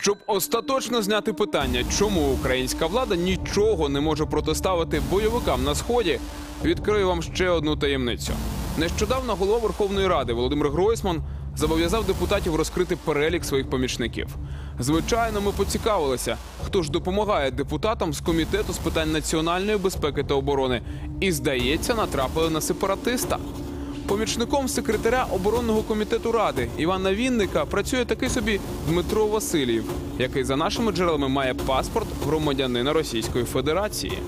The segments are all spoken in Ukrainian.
Щоб остаточно зняти питання, чому українська влада нічого не може протиставити бойовикам на сході, відкрию вам ще одну таємницю. Нещодавно голова Верховної Ради Володимир Гройсман зобов'язав депутатів розкрити перелік своїх помічників. Звичайно, ми поцікавилися, хто ж допомагає депутатам з комітету з питань національної безпеки та оборони, і здається, натрапили на сепаратиста. Помічником секретаря оборонного комітету ради Івана Вінника працює такий собі Дмитро Васильєв, який за нашими джерелами має паспорт громадянина Російської Федерації.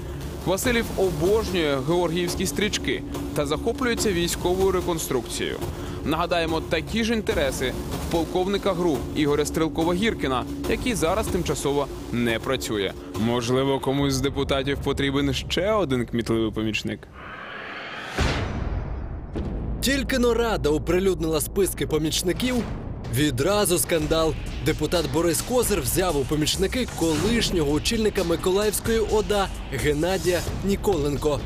Васильєв обожнює георгіївські стрічки та захоплюється військовою реконструкцією. Нагадаємо, такі ж інтереси в полковника ГРУ Ігоря Стрелкова-Гіркіна, який зараз тимчасово не працює. Можливо, комусь з депутатів потрібен ще один кмітливий помічник. Тільки но рада оприлюднила списки помічників. Відразу скандал. Депутат Борис Козир взяв у помічники колишнього очільника Миколаївської ОДА Геннадія Ніколенко.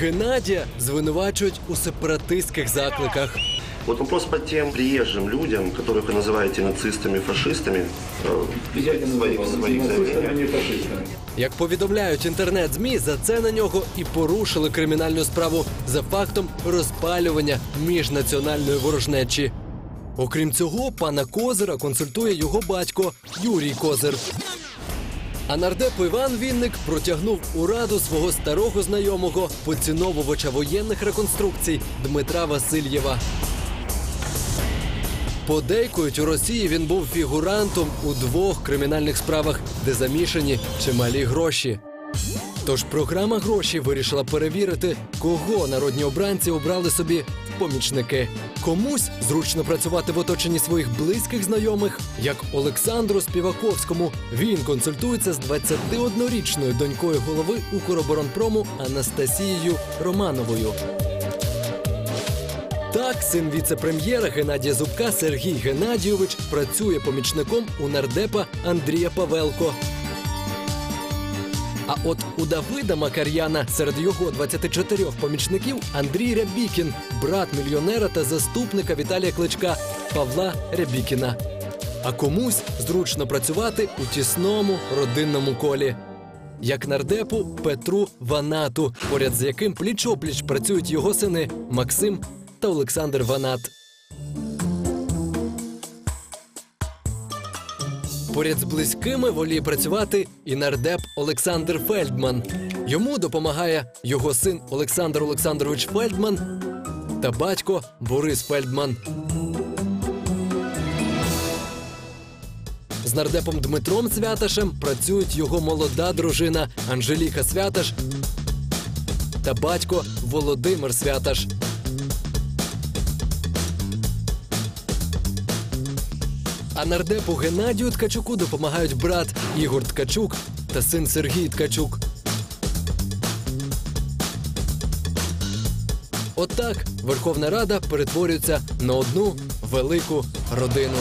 Геннадія звинувачують у сепаратистських закликах. Вот вопрос по тем приезжим людям, которых вы называете нацистами, фашистами, э, в своих, в своих заявлениях. Як повідомляють інтернет-змі, за це на нього і порушили кримінальну справу за фактом розпалювання міжнаціональної ворожнечі. Окрім цього, пана Козира консультує його батько Юрій Козир. А нардеп Іван Вінник протягнув у раду свого старого знайомого поціновувача воєнних реконструкцій Дмитра Васильєва. Подейкують у Росії він був фігурантом у двох кримінальних справах, де замішані чималі гроші. Тож програма гроші вирішила перевірити, кого народні обранці обрали собі в помічники. Комусь зручно працювати в оточенні своїх близьких знайомих, як Олександру Співаковському. Він консультується з 21-річною донькою голови Укроборонпрому Анастасією Романовою. Так, син віце-прем'єра Геннадія Зубка Сергій Геннадійович працює помічником у нардепа Андрія Павелко. А от у Давида Макар'яна серед його 24 помічників Андрій Рябікін, брат мільйонера та заступника Віталія Кличка Павла Рябікіна. А комусь зручно працювати у тісному родинному колі. Як нардепу Петру Ванату, поряд з яким пліч-опліч працюють його сини Максим та Олександр Ванат. Поряд з близькими воліє працювати і нардеп Олександр Фельдман. Йому допомагає його син Олександр Олександрович Фельдман та батько Борис Фельдман. З нардепом Дмитром Святашем працюють його молода дружина Анжеліка Святаш та батько Володимир Святаш. А нардепу Геннадію Ткачуку допомагають брат Ігор Ткачук та син Сергій Ткачук. Отак Верховна Рада перетворюється на одну велику родину.